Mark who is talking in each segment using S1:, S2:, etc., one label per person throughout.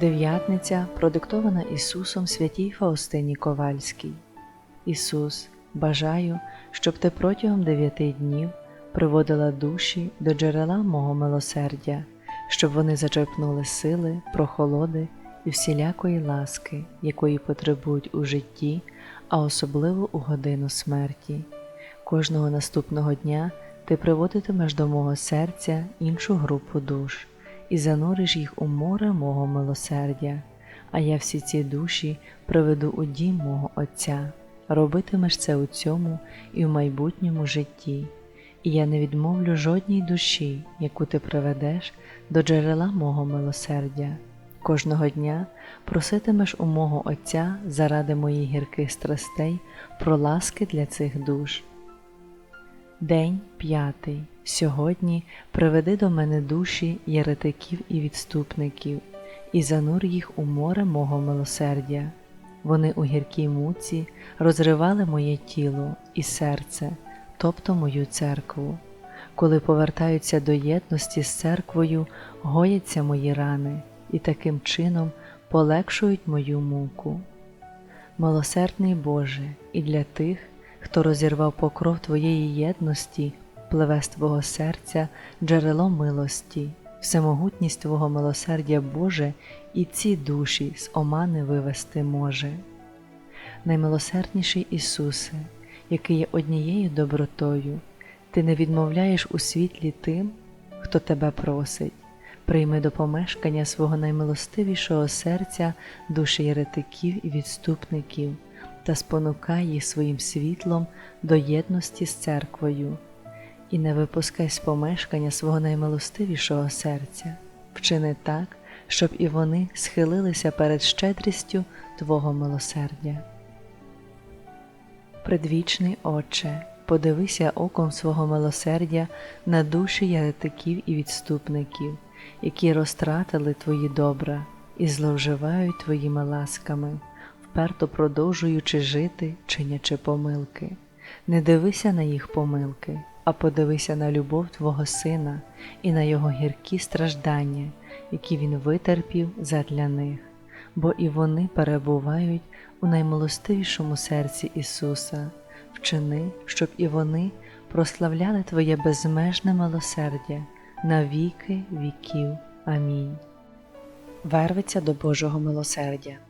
S1: Дев'ятниця продиктована Ісусом святій Фаустині Ковальській. Ісус, бажаю, щоб ти протягом дев'яти днів приводила душі до джерела мого милосердя, щоб вони зачерпнули сили, прохолоди і всілякої ласки, якої потребують у житті, а особливо у годину смерті. Кожного наступного дня ти приводитимеш до мого серця іншу групу душ і зануриш їх у море мого милосердя, а я всі ці душі приведу у дім мого Отця, робитимеш це у цьому і в майбутньому житті, і я не відмовлю жодній душі, яку ти приведеш до джерела мого милосердя. Кожного дня проситимеш у мого Отця заради моїх гірких страстей про ласки для цих душ. День п'ятий. Сьогодні приведи до мене душі єретиків і відступників, і занур їх у море мого милосердя. Вони у гіркій муці розривали моє тіло і серце, тобто мою церкву. Коли повертаються до єдності з церквою, гояться мої рани і таким чином полегшують мою муку. Милосердний Боже, і для тих, хто розірвав покров Твоєї єдності, пливе з Твого серця джерело милості, всемогутність Твого милосердя Боже, і ці душі з омани вивести може. Наймилосердніший Ісусе, який є однією добротою, Ти не відмовляєш у світлі тим, хто Тебе просить. Прийми до помешкання свого наймилостивішого серця душі єретиків і відступників та спонукай їх своїм світлом до єдності з церквою, і не випускай з помешкання свого наймилостивішого серця, вчини так, щоб і вони схилилися перед щедрістю Твого милосердя. Предвічний Отче, подивися оком свого милосердя на душі єретиків і відступників, які розтратили Твої добра і зловживають Твоїми ласками вперто продовжуючи жити, чинячи помилки. Не дивися на їх помилки, а подивися на любов Твого Сина і на Його гіркі страждання, які Він витерпів задля них, бо і вони перебувають у наймилостивішому серці Ісуса, вчини, щоб і вони прославляли Твоє безмежне милосердя на віки віків. Амінь. Вервиться до Божого милосердя.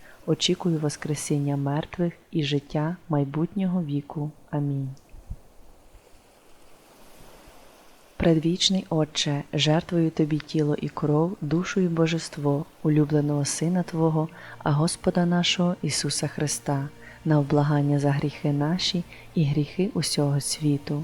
S1: очікую Воскресіння мертвих і життя майбутнього віку. Амінь. Предвічний Отче, жертвую Тобі тіло і кров, душу і божество, улюбленого Сина Твого, а Господа нашого Ісуса Христа, на облагання за гріхи наші і гріхи усього світу.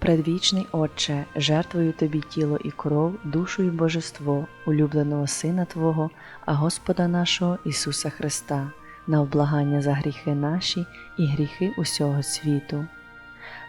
S1: Предвічний Отче, жертвую Тобі тіло і кров, душу і божество, улюбленого Сина Твого, а Господа нашого Ісуса Христа, на облагання за гріхи наші і гріхи усього світу.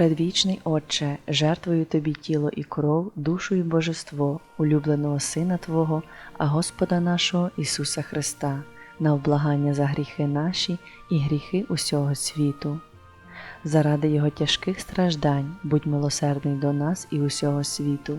S1: Предвічний Отче, жертвую Тобі тіло і кров, душу і божество, улюбленого Сина Твого, а Господа нашого Ісуса Христа на облагання за гріхи наші і гріхи усього світу. Заради Його тяжких страждань, будь милосердний до нас і усього світу,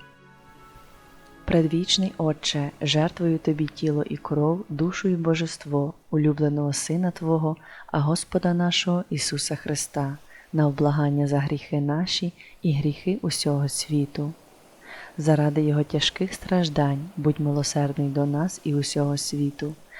S1: Предвічний Отче, жертвую Тобі тіло і кров, душу і божество, улюбленого Сина Твого, а Господа нашого Ісуса Христа, на облагання за гріхи наші і гріхи усього світу. Заради Його тяжких страждань, будь милосердний до нас і усього світу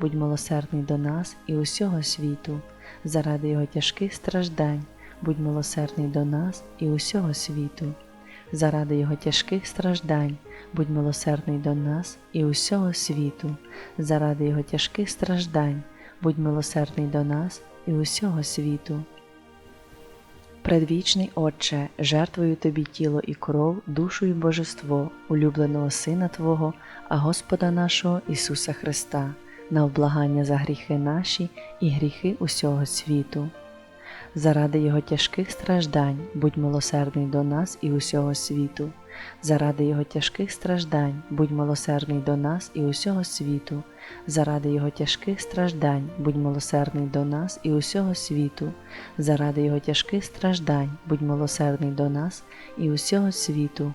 S1: будь милосердний до нас і усього світу, заради Його тяжких страждань, будь милосердний до нас і усього світу, заради Його тяжких страждань, будь милосердний до нас і усього світу, заради Його тяжких страждань, будь милосердний до нас і усього світу. Предвічний Отче, жертвую Тобі тіло і кров, душу і божество, улюбленого Сина Твого, а Господа нашого Ісуса Христа на облагання за гріхи наші і гріхи усього світу. Заради Його тяжких страждань, будь милосердний до нас і усього світу, заради Його тяжких страждань, будь милосердний до нас і усього світу, заради Його тяжких страждань, будь милосердний до нас і усього світу, заради Його тяжких страждань, будь милосердний до нас і усього світу,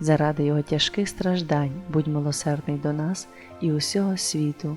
S1: заради Його тяжких страждань, будь милосердний до нас і усього світу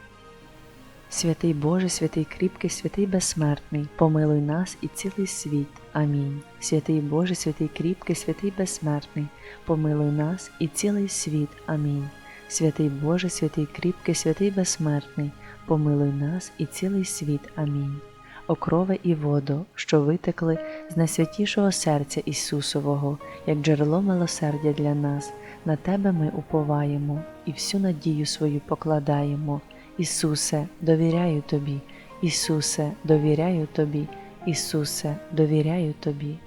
S1: Святий Боже, святий кріпкий, святий безсмертний, помилуй нас і цілий світ. Амінь. Святий Боже, святий кріпкий, святий безсмертний, помилуй нас і цілий світ. Амінь. Святий Боже, святий кріпкий, святий безсмертний, помилуй нас і цілий світ. Амінь. Окрови і воду, що витекли з найсвятішого серця Ісусового, як джерело милосердя для нас, на Тебе ми уповаємо і всю надію свою покладаємо. Ісусе, довіряю Тобі, Ісусе, довіряю Тобі, Ісусе, довіряю Тобі.